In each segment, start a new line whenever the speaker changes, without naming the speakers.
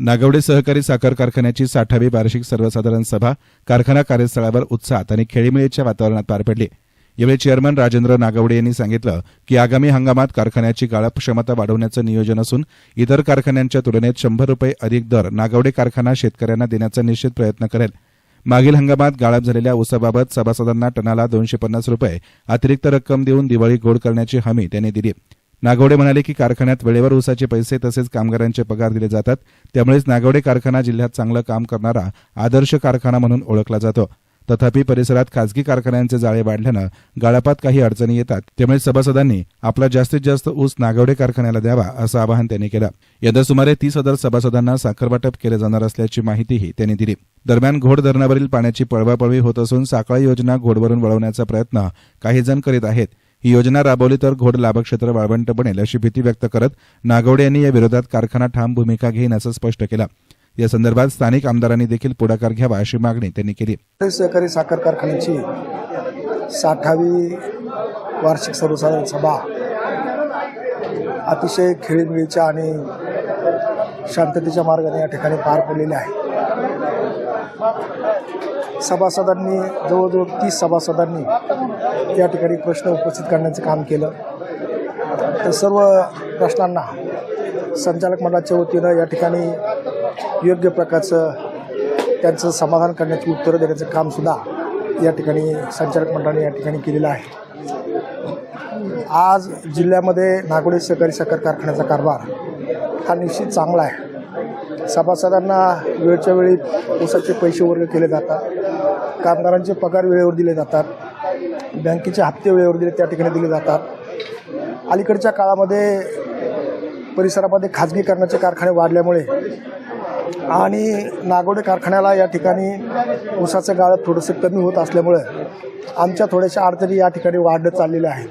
नागवडे सहकारी साखर कारखान्याची साठावी वार्षिक सर्वसाधारण सभा कारखाना कार्यस्थळावर उत्साहात आणि खेळीमेळीच्या वातावरणात पार पडली. यावेळी चेअरमन राजेंद्र नागवडे यांनी सांगितलं की आगामी हंगामात कारखान्याची गाळप क्षमता वाढवण्याचं नियोजन असून इतर कारखान्यांच्या तुलनेत शंभर रुपये अधिक दर नागवडे कारखाना शेतकऱ्यांना देण्याचा निश्चित प्रयत्न करेल. मागील हंगामात गाळप झालेल्या ऊसाबाबत सभासदांना टनाला दोनशे पन्नास रुपये अतिरिक्त रक्कम देऊन दिवाळी गोड करण्याची हमी त्यांनी दिली. नागवडे म्हणाले की कारखान्यात वेळेवर ऊसाचे पैसे तसेच कामगारांचे पगार दिले जातात. त्यामुळेच नागवडे कारखाना जिल्ह्यात चांगलं काम करणारा आदर्श कारखाना म्हणून ओळखला जातो. तथापि परिसरात खासगी कारखान्यांचे जाळे वाढल्यानं गाळपात काही अडचणी येतात. त्यामुळे सभासदांनी आपला जास्तीत जास्त ऊस नागवडे कारखान्याला द्यावा असं आवाहन त्यांनी केलं. यंदा सुमारे तीस हजार सभासदांना साखर वाटप केले जाणार असल्याची माहितीही त्यांनी दिली. दरम्यान घोड धरणावरील पाण्याची पळवापळवी होत असून साखळा योजना घोडवरून वळवण्याचा प्रयत्न काही जण करीत आहेत. ही योजना राबवली तर घोड लाभक्षेत्र वाळवंट बनेल अशी भीती व्यक्त करत नागवडे यांनी या विरोधात कारखाना ठाम भूमिका घेईन असं स्पष्ट केलं. या संदर्भात स्थानिक आमदारांनी देखील पुढाकार घ्यावा अशी मागणी त्यांनी केली.
सहकारी साखर कारखान्याची साठावी वार्षिक सर्वसाधारण सभा अतिशय खेळीमेळीच्या आणि शांततेच्या मार्गाने या ठिकाणी पार पडलेली आहे. सभासदांनी जवळजवळ तीस सभासदांनी या ठिकाणी प्रश्न उपस्थित करण्याचं काम केलं. तर सर्व प्रश्नांना संचालक मंडळाच्या वतीनं या ठिकाणी योग्य प्रकारचं त्यांचं समाधान करण्याची उत्तरं देण्याचं कामसुद्धा या ठिकाणी संचालक मंडळाने या ठिकाणी केलेलं आहे. आज जिल्ह्यामध्ये नागोडे सहकारी साखर कारखान्याचा कारभार हा निश्चित चांगला आहे. सभासदांना वेळच्या वेळी ऊसाचे पैसे वर्ग केले जातात. कामगारांचे पगार वेळेवर दिले जातात. बँकेचे हप्ते वेळेवर दिले त्या ठिकाणी दिले जातात. अलीकडच्या काळामध्ये परिसरामध्ये खाजगीकरणाचे कारखाने वाढल्यामुळे आणि नागोडे कारखान्याला या ठिकाणी ऊसाचं गाळ थोडंसं कमी होत असल्यामुळं आमच्या थोड्याशा अडचणी या ठिकाणी वाढत चाललेल्या आहेत.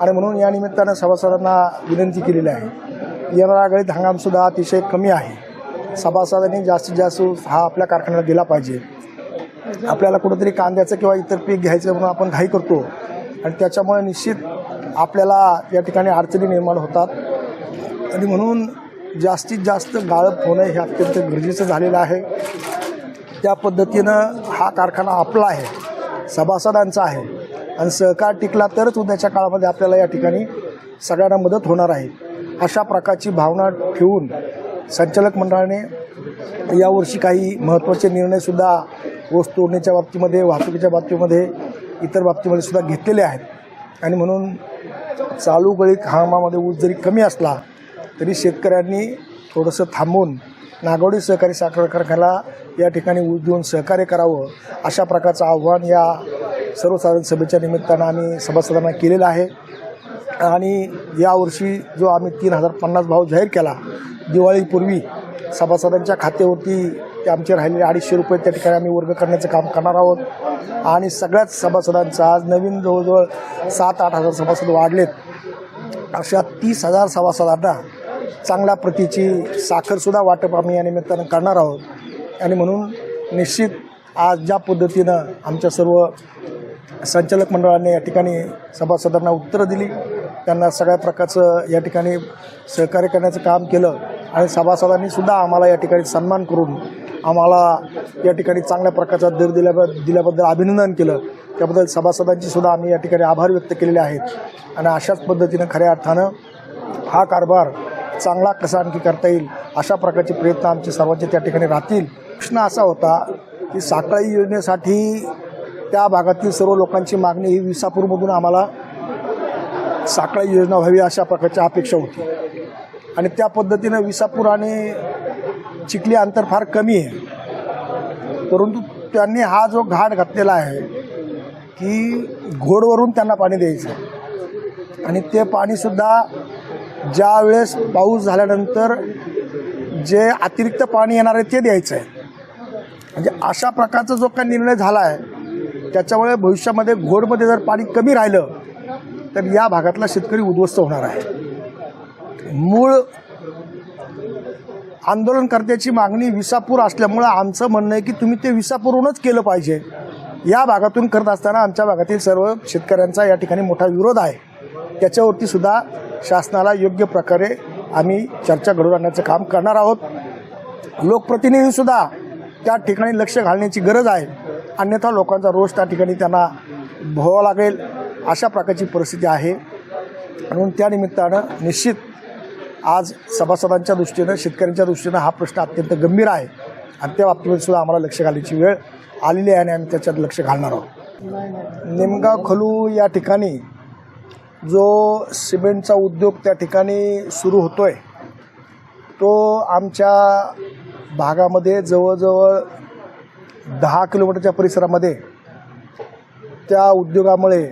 आणि म्हणून या निमित्तानं सभासदांना विनंती केलेली आहे. येणारा गळीत हंगामसुद्धा अतिशय कमी आहे. सभासदांनी जास्तीत जास्त ऊस हा आपल्या कारखान्याला दिला पाहिजे. आपल्याला कुठंतरी कांद्याचं किंवा इतर पीक घ्यायचं म्हणून आपण घाई करतो. आणि त्याच्यामुळे निश्चित आपल्याला या ठिकाणी अडचणी निर्माण होतात. आणि म्हणून जास्तीत जास्त गाळप होणं हे अत्यंत गरजेचं झालेलं आहे. त्या पद्धतीनं हा कारखाना आपला आहे सभासदांचा आहे. आणि सहकार टिकला तरच उद्याच्या काळामध्ये आपल्याला या ठिकाणी सगळ्यांना मदत होणार आहे. अशा प्रकारची भावना ठेवून संचालक मंडळाने यावर्षी काही महत्त्वाचे निर्णयसुद्धा ओस तोडण्याच्या बाबतीमध्ये वाहतुकीच्या बाबतीमध्ये इतर बाबतीमध्ये सुद्धा घेतलेले आहेत. आणि म्हणून चालू गळीत हंगामामध्ये ऊस जरी कमी असला तरी शेतकऱ्यांनी थोडंसं थांबून नागवडी सहकारी साखर कारखान्याला या ठिकाणी ऊस देऊन सहकार्य करावं अशा प्रकारचं आव्हान या सर्वसाधारण सभेच्या निमित्तानं आम्ही सभासदांना केलेलं आहे. आणि यावर्षी जो आम्ही तीन हजार पन्नास भाव जाहीर केला दिवाळीपूर्वी सभासदांच्या खात्यावरती ते आमचे राहिलेले अडीचशे रुपये त्या ठिकाणी आम्ही वर्ग करण्याचं काम करणार आहोत. आणि सगळ्याच सभासदांचा आज नवीन जवळजवळ सात आठ हजार सभासद वाढलेत. अशा तीस हजार सभासदांना चांगल्या प्रतीची साखरसुद्धा वाटप आम्ही या निमित्तानं करणार आहोत. आणि म्हणून निश्चित आज ज्या पद्धतीनं आमच्या सर्व संचालक मंडळाने या ठिकाणी सभासदांना उत्तरं दिली त्यांना सगळ्या प्रकारचं या ठिकाणी सहकार्य करण्याचं काम केलं. आणि सभासदांनी सुद्धा आम्हाला या ठिकाणी सन्मान करून आम्हाला या ठिकाणी चांगल्या प्रकारचा दर दिल्या दिल्याबद्दल अभिनंदन केलं. त्याबद्दल सभासदांची सुद्धा आम्ही या ठिकाणी आभार व्यक्त केलेले आहेत. आणि अशाच पद्धतीनं खऱ्या अर्थानं हा कारभार चांगला कसा आणखी करता येईल अशा प्रकारचे प्रयत्न आमचे सर्वांचे त्या ठिकाणी राहतील. प्रश्न असा होता की साखळी योजनेसाठी त्या भागातील सर्व लोकांची मागणी ही विसापूरमधून आम्हाला साखळी योजना व्हावी अशा प्रकारची अपेक्षा होती. आणि त्या पद्धतीनं विसापूर आणि चिखली अंतर फार कमी आहे. परंतु त्यांनी हा जो घाट घातलेला आहे की घोडवरून त्यांना पाणी द्यायचं. आणि ते पाणीसुद्धा ज्या वेळेस पाऊस झाल्यानंतर जे अतिरिक्त पाणी येणार आहे ते द्यायचं आहे. म्हणजे अशा प्रकारचा जो काही निर्णय झाला आहे त्याच्यामुळे भविष्यामध्ये घोडमध्ये जर पाणी कमी राहिलं तर या भागातला शेतकरी उद्ध्वस्त होणार आहे. मूळ आंदोलनकर्त्याची मागणी विसापूर असल्यामुळं आमचं म्हणणं आहे की तुम्ही ते विसापूरहूनच केलं पाहिजे. या भागातून करत असताना आमच्या भागातील सर्व शेतकऱ्यांचा या ठिकाणी मोठा विरोध आहे. त्याच्यावरती सुद्धा शासनाला योग्य प्रकारे आम्ही चर्चा घडवून आणण्याचं काम करणार आहोत. लोकप्रतिनिधीसुद्धा त्या ठिकाणी लक्ष घालण्याची गरज आहे. अन्यथा लोकांचा रोष त्या ठिकाणी त्यांना भोवा लागेल. अशा प्रकारची परिस्थिती आहे. म्हणून त्यानिमित्तानं निश्चित आज सभासदांच्या दृष्टीनं शेतकऱ्यांच्या दृष्टीनं हा प्रश्न अत्यंत गंभीर आहे. आणि त्या बाबतीमध्ये सुद्धा आम्हाला लक्ष घालायची वेळ आलेली आहे आणि आम्ही त्याच्यात लक्ष घालणार आहोत. निमगाव खलू या ठिकाणी जो सिमेंटचा उद्योग त्या ठिकाणी सुरू होतो आहे तो आमच्या भागामध्ये जवळजवळ दहा किलोमीटरच्या परिसरामध्ये त्या उद्योगामुळे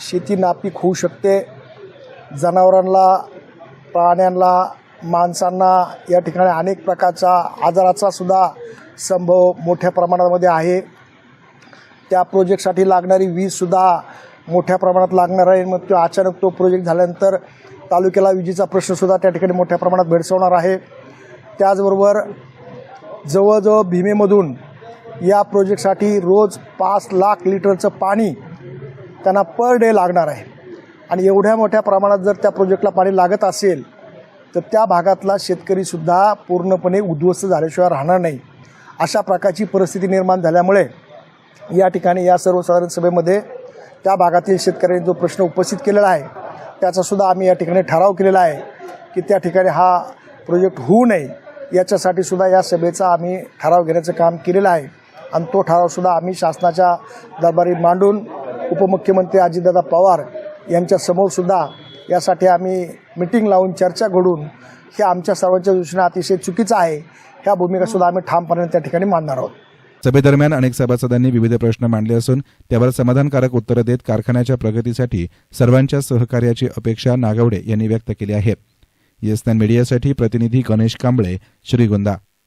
शेती नापीक होऊ शकते. जनावरांना प्राण्यांना माणसांना या ठिकाणी अनेक प्रकारचा आजाराचा सुद्धा संभव मोठ्या प्रमाणामध्ये आहे. त्या प्रोजेक्टसाठी लागणारी वीजसुद्धा मोठ्या प्रमाणात लागणार आहे. मग तो अचानक तो प्रोजेक्ट झाल्यानंतर तालुक्याला विजेचा प्रश्नसुद्धा त्या ठिकाणी मोठ्या प्रमाणात भेडसवणार आहे. त्याचबरोबर जवळजवळ भीमेमधून या प्रोजेक्टसाठी रोज पाच लाख लिटरचं पाणी त्यांना पर डे लागणार आहे. आणि एवढ्या मोठ्या प्रमाणात जर त्या प्रोजेक्टला पाणी लागत असेल तर त्या भागातला शेतकरीसुद्धा पूर्णपणे उद्ध्वस्त झाल्याशिवाय राहणार नाही. अशा प्रकारची परिस्थिती निर्माण झाल्यामुळे या ठिकाणी या सर्वसाधारण सभेमध्ये त्या भागातील शेतकऱ्यांनी जो प्रश्न उपस्थित केलेला आहे त्याचासुद्धा आम्ही या ठिकाणी ठराव केलेला आहे की त्या ठिकाणी हा प्रोजेक्ट होऊ नये. याच्यासाठी सुद्धा या सभेचा आम्ही ठराव घेण्याचं काम केलेलं आहे. आणि तो ठरावसुद्धा आम्ही शासनाच्या दरबारी मांडून उपमुख्यमंत्री अजितदादा पवार यांच्यासमोरसुद्धा यासाठी आम्ही मिटिंग लावून चर्चा घडून हे आमच्या सर्वांच्या दृष्टीनं अतिशय चुकीचं आहे. ह्या भूमिकासुद्धा आम्ही ठामपणे त्या ठिकाणी मांडणार आहोत.
सभेदरम्यान अनेक सभासदांनी विविध प्रश्न मांडले असून त्यावर समाधानकारक उत्तरं देत कारखान्याच्या प्रगतीसाठी सर्वांच्या सहकार्याची अपेक्षा नागवडे यांनी व्यक्त केली आहे. येसनान मीडियासाठी प्रतिनिधी गणेश कांबळे श्रीगोंदा.